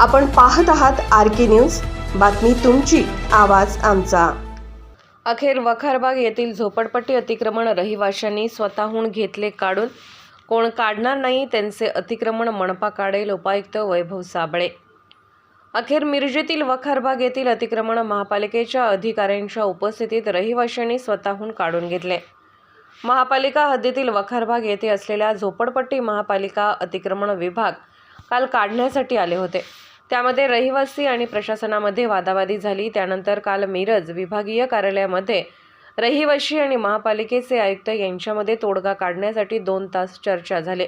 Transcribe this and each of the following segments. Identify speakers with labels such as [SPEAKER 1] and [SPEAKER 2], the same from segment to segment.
[SPEAKER 1] आपण पाहत आहात आर के न्यूज. बातमी तुमची आवाज आमचा. अखेर वखारबाग येथील झोपडपट्टी अतिक्रमण रहिवाशांनी स्वतःहून घेतले काढून. कोण काढणार नाही त्यांचे अतिक्रमण मनपा काढेल उपायुक्त वैभव साबळे. अखेर मिरजेतील वखारबाग येथील अतिक्रमण महापालिकेच्या अधिकाऱ्यांच्या उपस्थितीत रहिवाशांनी स्वतःहून काढून घेतले. महापालिका हद्दीतील वखारबाग येथे असलेल्या झोपडपट्टी महापालिका अतिक्रमण विभाग काल काढण्यासाठी आले होते. त्यामध्ये रहिवासी आणि प्रशासनामध्ये वादावादी झाली. त्यानंतर काल मिरज विभागीय कार्यालयामध्ये रहिवाशी आणि महापालिकेचे आयुक्त यांच्यामध्ये तोडगा काढण्यासाठी दोन तास चर्चा झाले.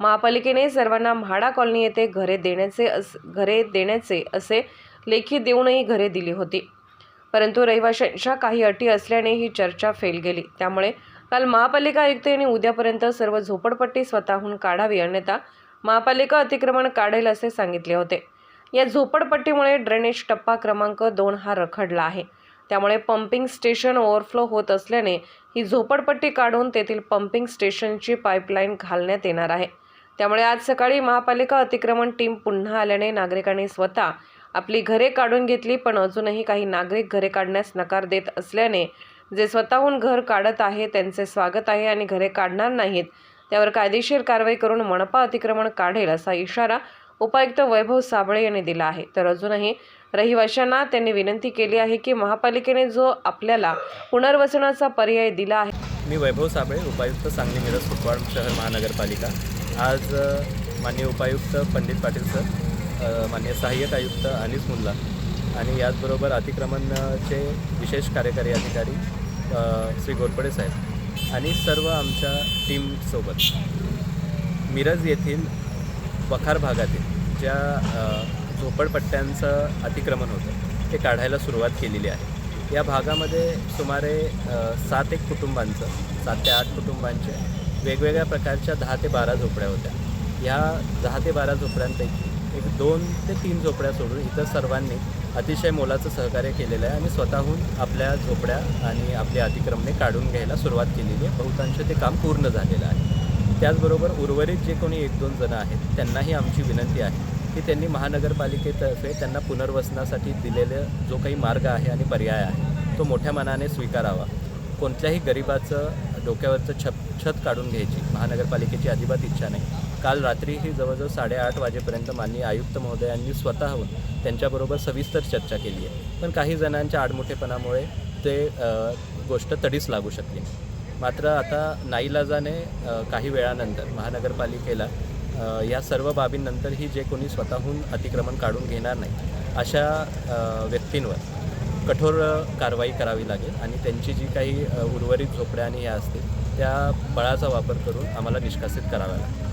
[SPEAKER 1] महापालिकेने सर्वांना म्हाडा कॉलनी येथे घरे देण्याचे अस घरे देण्याचे असे लेखी देऊनही घरे दिली होती. परंतु रहिवाशांच्या काही अटी असल्याने ही चर्चा फेल गेली. त्यामुळे काल महापालिका आयुक्त यांनी उद्यापर्यंत सर्व झोपडपट्टी स्वतःहून काढावी अन्यथा महापालिका अतिक्रमण काढेल असे सांगितले होते. या झोपडपट्टीमुळे ड्रेनेज टप्पा क्रमांक दोन हा रखडला आहे. त्यामुळे पंपिंग स्टेशन ओव्हरफ्लो होत असल्याने ही झोपडपट्टी काढून तेथील पंपिंग स्टेशनची पाईपलाईन घालण्यात येणार आहे. त्यामुळे आज सकाळी महापालिका अतिक्रमण टीम पुन्हा आल्याने नागरिकांनी स्वतः आपली घरे काढून घेतली पण अजूनही काही नागरिक घरे काढण्यास नकार देत असल्याने जे स्वतःहून घर काढत आहे त्यांचे स्वागत आहे आणि घरे काढणार नाहीत त्यावर कायदेशीर कारवाई करून मनपा अतिक्रमण काढेल असा इशारा उपायुक्त वैभव साबळे यांनी दिला आहे. तर अजूनही रहिवाशांना त्यांनी विनंती केली आहे की महापालिकेने जो आपल्याला पुनर्वसनाचा पर्याय दिला आहे.
[SPEAKER 2] मी वैभव साबळे उपायुक्त सांगली मिरज कुपवाड शहर महानगरपालिका. आज माननीय उपायुक्त पंडित पाटील सर माननीय सहाय्यक आयुक्त अनिस मुल्ला आणि याचबरोबर अतिक्रमणचे विशेष कार्यकारी अधिकारी श्री गोरपडे साहेब आणि सर्व आमच्या टीमसोबत मिरज येथील वखार भागातील ज्या झोपडपट्ट्यांचं अतिक्रमण होतं ते काढायला सुरुवात केलेली आहे. या भागामध्ये सुमारे सात एक कुटुंबांचं सात ते आठ कुटुंबांचे वेगवेगळ्या प्रकारच्या दहा ते बारा झोपड्या होत्या. या दहा ते बारा झोपड्यांपैकी एक दोन ते तीन झोपड्या सोडून इतर सर्वांनी अतिशय मोलाचं सहकार्य केलेलं आहे आणि स्वतःहून आपल्या झोपड्या आणि आपली अतिक्रमणे काढून घ्यायला सुरुवात केलेली आहे. बहुतांश ते काम पूर्ण झालेलं आहे. त्याचबरोबर उर्वरित जे कोणी एक दोन जणं आहेत त्यांनाही आमची विनंती आहे की त्यांनी महानगरपालिकेतर्फे त्यांना पुनर्वसनासाठी दिलेला जो काही मार्ग आहे आणि पर्याय आहे तो मोठ्या मनाने स्वीकारावा. कोणत्याही गरिबाचं डोक्यावरचं छप छत काढून घ्यायची महानगरपालिकेची अजिबात इच्छा नाही. काल रात्रीही जवळजवळ साडेआठ वाजेपर्यंत माननीय आयुक्त महोदयांनी स्वतःहून त्यांच्याबरोबर सविस्तर चर्चा केली आहे. पण काही जणांच्या आडमुठेपणामुळे ते गोष्ट तडीच लागू शकली मात्र आता नाईलाजाने काही वेळानंतर महानगरपालिकेला या सर्व बाबींनंतरही जे कोणी स्वतःहून अतिक्रमण काढून घेणार नाही अशा व्यक्तींवर कठोर कारवाई करावी लागेल आणि त्यांची जी काही उर्वरित झोपड्या आणि ह्या असतील त्या बळाचा वापर करून आम्हाला निष्कासित कराव्या लागेल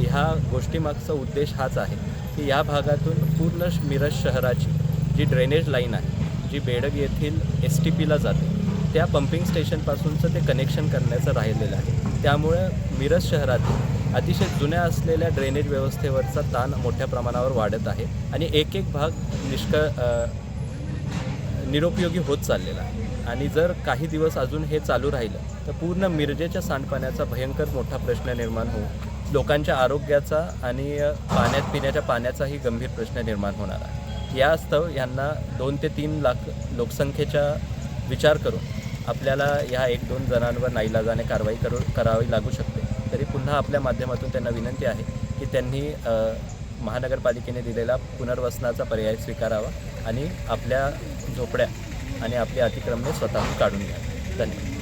[SPEAKER 2] ह्या गोष्टीमागचा उद्देश हाच आहे की या भागातून पूर्ण श- मिरज शहराची जी ड्रेनेज लाईन आहे जी बेडग येथील एस टी पीला जाते त्या पंपिंग स्टेशनपासूनचं ते कनेक्शन करण्याचं राहिलेलं आहे. त्यामुळे मिरज शहरातील अतिशय जुन्या असलेल्या ड्रेनेज व्यवस्थेवरचा ताण मोठ्या प्रमाणावर वाढत आहे आणि एक एक भाग निष्क निरुपयोगी होत चाललेला आहे. आणि जर काही दिवस अजून हे चालू राहिलं तर पूर्ण मिरजेच्या सांडपाण्याचा भयंकर मोठा प्रश्न निर्माण होऊ लोकांच्या आरोग्याचा आणि पाण्यात पिण्याच्या पाण्याचाही गंभीर प्रश्न निर्माण होणार आहे. यास्तव यांना दोन ते तीन लाख लोकसंख्येचा विचार करून आपल्याला ह्या एक दोन जणांवर नाईलाजाने कारवाई करू करावी लागू शकते. तरी पुन्हा आपल्या माध्यमातून त्यांना विनंती आहे की त्यांनी महानगरपालिकेने दिलेला पुनर्वसनाचा पर्याय स्वीकारावा आणि आपल्या झोपड्या आणि आपली अतिक्रमणे स्वतःहून काढून घ्या. धन्यवाद.